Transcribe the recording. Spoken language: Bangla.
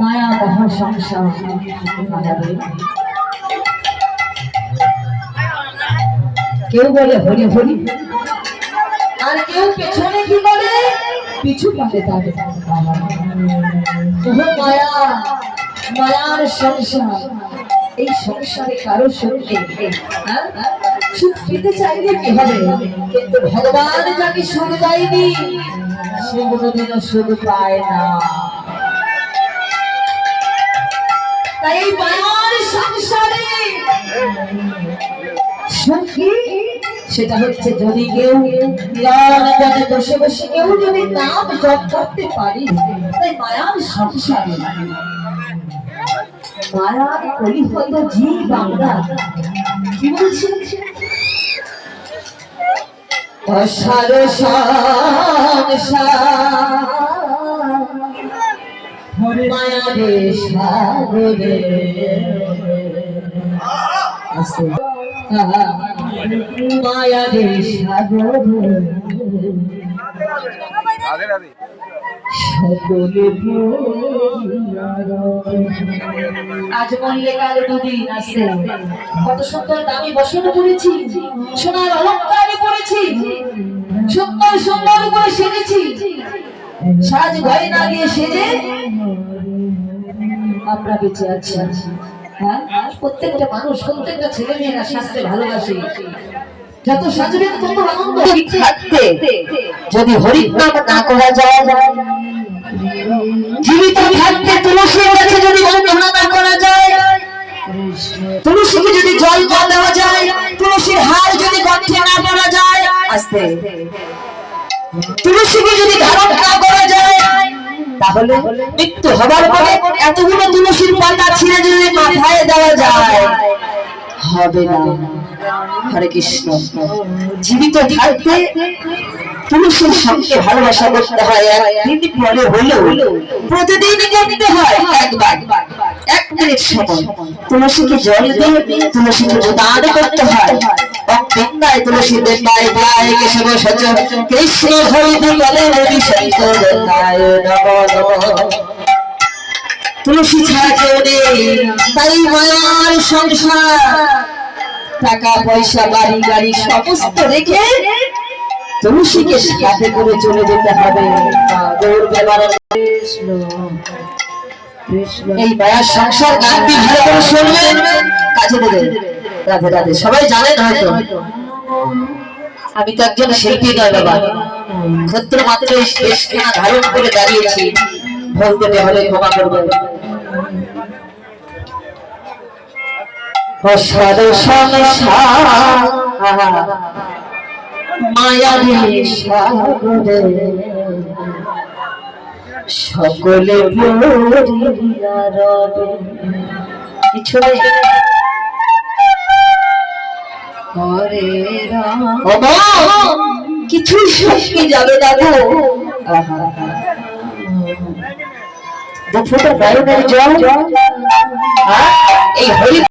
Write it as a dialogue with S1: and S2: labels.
S1: মায়া মহা সংসার কেউ বলে হরি হরি, আর কেউ পেছনে কি করে পিছু পাতে তাকে মায়া, মায়ার সংসার, এই সংসারে কারও নেই হ্যাঁ? সুখ পেতে চাইলে কি হবে? কিন্তু ভগবান যাকে সুখ দেয়নি। সে সুখ পায় না তাই সেটা হচ্ছে যদি কেউ বসে বসে কেউ যদি নাম জপ করতে পারি তাই মায়ার সংসারে মায়ার কলিহত জীব আমরা। কি বলছি অসার মায়ারে সাগরে। মায়ারে সাগরে। আজ দুদিন কত সুন্দর দামি বসন সোনার সুন্দর সুন্দর করে সেজেছি। সাজ ঘরে না গিয়ে সেজে আমরা বেঁচে আছি। হ্যাঁ? প্রত্যেকটা মানুষ, প্রত্যেকটা ছেলে মেয়েরা সাজতে ভালোবাসে। যত সাজবেন তত আনন্দ। থাকতে, যদি না করা যায়, জীবিত থাকতে তুলসীর কাছে যদি না করা যায়, তুলসীকে যদি জল দেওয়া যায়, তুলসীর হার যদি কণ্ঠে না পড়া যায়, আস্তে। তুলসীকে যদি ধারণ না করা যায়, তাহলে মৃত্যু হবার পরে এতগুলো তুলসীর পাতা ছিঁড়ে যদি মাথায় দেওয়া যায়। হবে না। হরে কৃষ্ণ। জীবিত থাকতে পুরুষের সঙ্গে ভালোবাসা করতে হয় একদিন পরে হলেও প্রতিদিন করতে হয় একবার। এক মিনিট সময় তুলসীকে জল দিয়ে তুলসীকে দান করতে হয়। অঙ্গায় তুলসী দেবায় গায় কেশব সচ কৃষ্ণ হরিদি বলে রবি শঙ্কর নম নম। তুলসী ছাড়া কেউ নেই তাই সংসার, টাকা পয়সা, বাড়ি, গাড়ি সমস্ত রেখে তুলসীকে সাথে করে চলে যেতে হবে। এই মায়ার সংসার গানটি ভালো করে শুনবেন কাজে দেবে। রাধে রাধে। সবাই জানেন হয়তো। আমি তো একজন শিল্পী নয় বাবা। ক্ষুদ্র মাত্র ধারণ করে দাঁড়িয়েছি। দেবে হলে ক্ষমা করবেন। মায়ারি সাগরে সকলে পড়িয়া রবে। কিছু নেই। হরে শক্তি যাবে দাদু দু ফুটো বায়ুনের জল? এই হরি